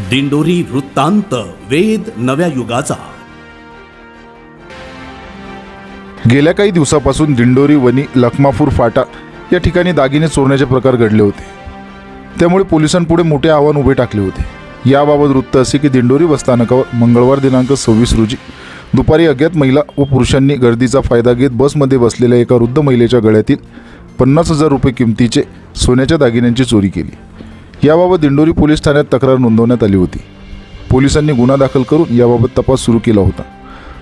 दिंडोरी वृत्तांत वेद नव्या युगाचा. गेल्या काही दिवसापासून दिंडोरी वनी लखमापूर फाटा या ठिकाणी दागिने चोरण्याचे प्रकार घडले होते. त्यामुळे पोलिसांपुढे मोठे आव्हान उभे टाकले होते. याबाबत वृत्त असे की दिंडोरी बसस्थानकावर मंगळवार दिनांक सव्वीस रोजी दुपारी अज्ञात महिला व पुरुषांनी गर्दीचा फायदा घेत बसमध्ये बसलेल्या एका वृद्ध महिलेच्या गळ्यातील पन्नास हजार रुपये किमतीचे सोन्याच्या दागिन्यांची चोरी केली. याबाबत दिंडोरी पोलीस ठाण्यात तक्रार नोंदवण्यात आली होती. पोलिसांनी गुन्हा दाखल करून याबाबत तपास सुरू केला होता.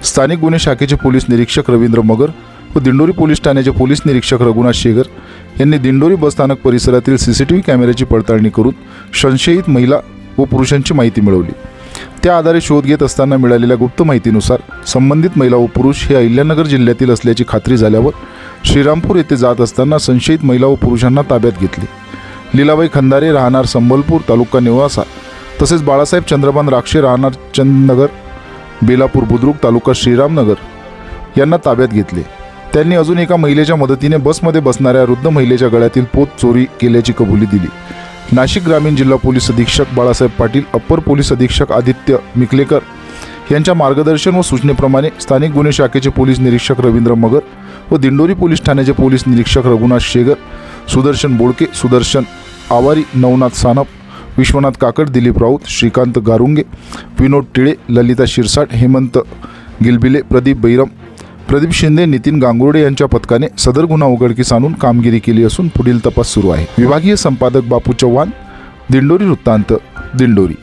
स्थानिक गुन्हे शाखेचे पोलीस निरीक्षक रवींद्र मगर व दिंडोरी पोलीस ठाण्याचे पोलीस निरीक्षक रघुनाथ शेगर यांनी दिंडोरी बसस्थानक परिसरातील सी सी टी व्ही कॅमेऱ्याची पडताळणी करून संशयित महिला व पुरुषांची माहिती मिळवली. त्या आधारे शोध घेत असताना मिळालेल्या गुप्त माहितीनुसार संबंधित महिला व पुरुष हे अहिल्यानगर जिल्ह्यातील असल्याची खात्री झाल्यावर श्रीरामपूर येथे जात असताना संशयित महिला व पुरुषांना ताब्यात घेतले. लीलाबाई खंदारे राहणार संबलपूर तालुका निवासा. तसेच बाळासाहेब चंद्रबान राक्षे राहणार चंदनगर बेलापूर बुद्रुक तालुका श्रीरामनगर यांना ताब्यात घेतले. त्यांनी अजून एका महिलेच्या मदतीने बसमध्ये बसणाऱ्या वृद्ध महिलेच्या गळ्यातील पोत चोरी केल्याची कबुली दिली. नाशिक ग्रामीण जिल्हा पोलीस अधीक्षक बाळासाहेब पाटील अप्पर पोलीस अधीक्षक आदित्य मिकलेकर यांच्या मार्गदर्शन व सूचनेप्रमाणे स्थानिक गुन्हे शाखेचे पोलीस निरीक्षक रवींद्र मगर व दिंडोरी पोलीस ठाण्याचे पोलीस निरीक्षक रघुनाथ शेगर सुदर्शन बोडके सुदर्शन आवारी नवनाथ सानप विश्वनाथ काकड दिलीप राऊत श्रीकांत गारुंगे विनोद टिळे ललिता शिरसाट हेमंत गिलबिले प्रदीप बैरम प्रदीप शिंदे नितीन गांगुर्डे यांच्या पथकाने सदर गुन्हा उघडकीस आणून कामगिरी केली असून पुढील तपास सुरू आहे. विभागीय संपादक बापू चव्हाण दिंडोरी वृत्तांत दिंडोरी.